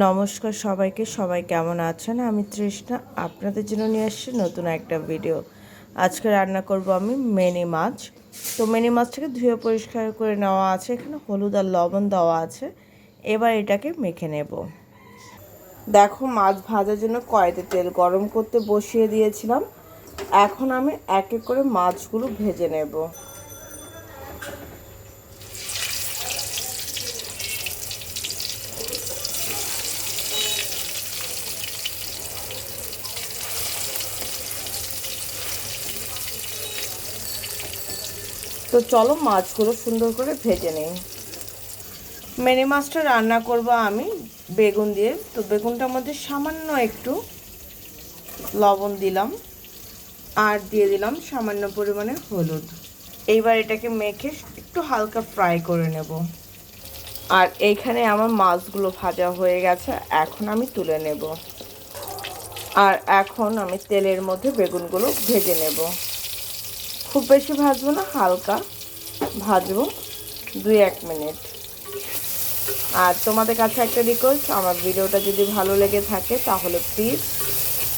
নমস্কার সবাইকে, সবাই কেমন আছেন? আমি তৃষ্ণা, আপনাদের জন্য নিয়ে আসছি নতুন একটা ভিডিও আজকে রান্না করব আমি মেনি মাছ। তো মেনি মাছটাকে ধুয়ে পরিষ্কার করে নেওয়া আছে, এখানে হলুদ আর লবণ দেওয়া আছে। এবার এটাকে মেখে নেব। দেখো, মাছ ভাজার জন্য কড়াইতে তেল গরম করতে বসিয়ে দিয়েছিলাম। এখন আমি এক এক করে মাছগুলো ভেজে নেব। তো চলো মাছগুলো সুন্দর করে ভেজে নেই। মেনি মাছটা রান্না করব আমি বেগুন দিয়ে। তো বেগুনটার মধ্যে সামান্য একটু লবণ দিলাম আর দিয়ে দিলাম সামান্য পরিমাণে হলুদ। এইবার এটাকে মেখে একটু হালকা ফ্রাই করে নেব। আর এইখানে আমার মাছগুলো ভাজা হয়ে গেছে, এখন আমি তুলে নেব। আর এখন আমি তেলের মধ্যে বেগুনগুলো ভেজে নেব। খুব বেশি ভাজবো না, হালকা ভাজবো দুই, এক মিনিট। আর তোমাদের কাছে একটা রিকোয়েস্ট আমার ভিডিওটা যদি ভালো লেগে থাকে তাহলে প্লিজ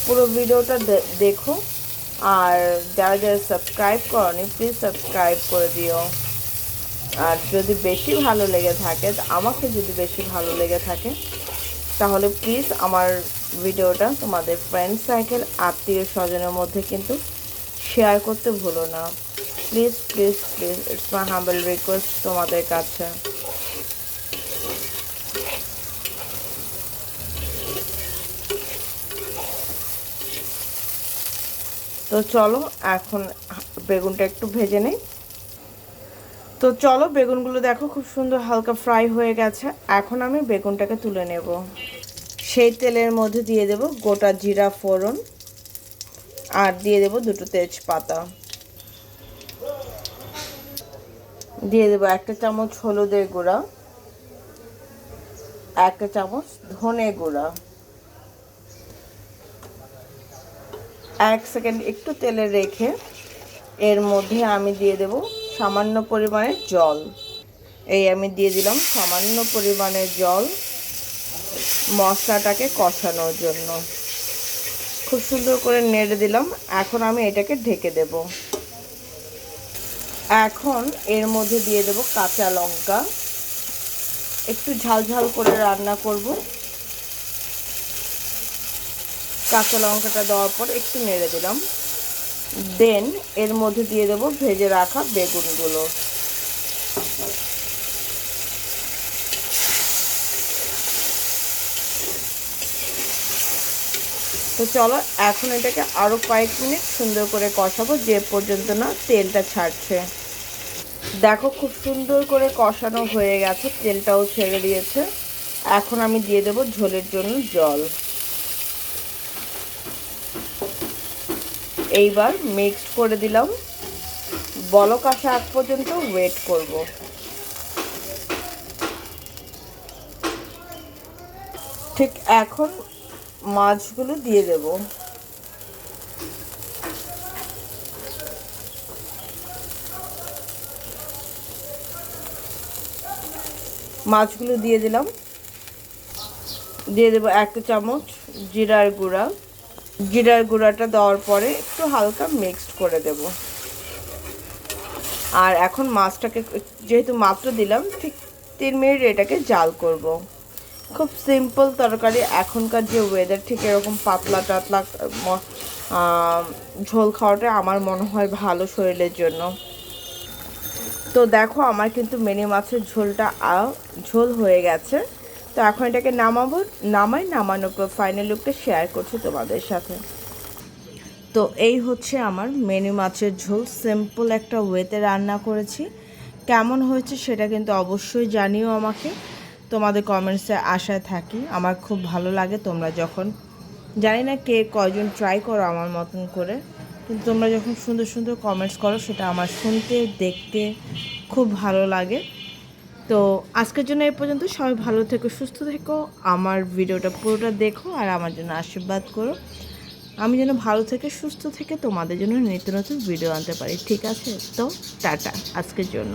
পুরো ভিডিওটা দেখো। আর যারা যারা সাবস্ক্রাইব করনি প্লিজ সাবস্ক্রাইব করে দিও। আর যদি বেশি ভালো লেগে থাকে, আমাকে যদি বেশি ভালো লেগে থাকে, তাহলে প্লিজ আমার ভিডিওটা তোমাদের ফ্রেন্ড সার্কেল আত্মীয় স্বজনের মধ্যে কিন্তু শেয়ার করতে ভুলো না। Please please please it's my humble request তোমাদের কাছে। তো চলো, এখন বেগুনটা একটু ভেজে নেই। তো চলো, বেগুনগুলো দেখো, খুব সুন্দর হালকা ফ্রাই হয়ে গেছে। এখন আমি বেগুনটাকে তুলে নেব। সেই তেলের মধ্যে দিয়ে দেব গোটা জিরা ফোড়ন। আর দিয়ে দেব দুটো তেজপাতা। দিয়ে দেবো একটা চামচ হলুদের গুঁড়া, একটা চামচ ধনে গুঁড়া। এক সেকেন্ড একটু তেলে রেখে এর মধ্যে আমি দিয়ে দেব সামান্য পরিমাণে জল। এই আমি দিয়ে দিলাম সামান্য পরিমাণে জল মশলাটাকে কষানোর জন্য। খুব সুন্দর করে নেড়ে দিলাম। এখন আমি এটাকে ঢেকে দেব। এখন এর মধ্যে দিয়ে দেব কাঁচা লঙ্কা। একটু ঝাল ঝাল করে রান্না করব। কাঁচা লঙ্কাটা দেওয়ার পর একটু নেড়ে দিলাম। দেন এর মধ্যে দিয়ে দেব ভেজে রাখা বেগুনগুলো। তো চলো, এখন এটাকে আরও কয়েক মিনিট সুন্দর করে কষাবো, যে পর্যন্ত না তেলটা ছাড়ছে। দেখো খুব সুন্দর করে কষানো হয়ে গেছে, তেলটাও ছেড়ে দিয়েছে। এখন আমি দিয়ে দেব ঝোলের জন্য জল। এইবার মিক্সড করে দিলাম। বলক আসা আগ পর্যন্ত ওয়েট করব। ঠিক এখন মাছগুলো দিয়ে দেব। মাছগুলো দিয়ে দিলাম। দিয়ে দেবো একটা চামচ জিরার গুঁড়া। জিরার গুঁড়াটা দেওয়ার পরে একটু হালকা মিক্সড করে দেব। আর এখন মাছটাকে, যেহেতু মাত্র দিলাম, ঠিক তিন মিনিট এটাকে জাল করব। খুব সিম্পল তরকারি। এখনকার যে ওয়েদার ঠিক এরকম পাতলা টাতলা ঝোল খাওয়াটা আমার মনে হয় ভালো শরীরের জন্য। তো দেখো আমার কিন্তু মেনি মাছের ঝোলটা ঝোল হয়ে গেছে। তো এখন এটাকে নামাবো, নামাই, নামানোর পর ফাইনাল লুকটা শেয়ার করছি তোমাদের সাথে। তো এই হচ্ছে আমার মেনি মাছের ঝোল। সিম্পল একটা ওয়েতে রান্না করেছি। কেমন হয়েছে সেটা কিন্তু অবশ্যই জানিও আমাকে। তোমাদের কমেন্টসে আশায় থাকি। আমার খুব ভালো লাগে তোমরা যখন, জানি না কে কয়জন ট্রাই করো আমার মতন করে, কিন্তু তোমরা যখন সুন্দর সুন্দর কমেন্টস করো, সেটা আমার শুনতে, দেখতে খুব ভালো লাগে। তো আজকের জন্য এই পর্যন্ত, সবাই ভালো থেকো, সুস্থ থেকো, আমার ভিডিওটা পুরোটা দেখো আর আমার জন্য আশীর্বাদ করো। আমি যেন ভালো থেকে, সুস্থ থেকে তোমাদের জন্য নিত্য নতুন ভিডিও আনতে পারি। ঠিক আছে, তো টাটা আজকের জন্য।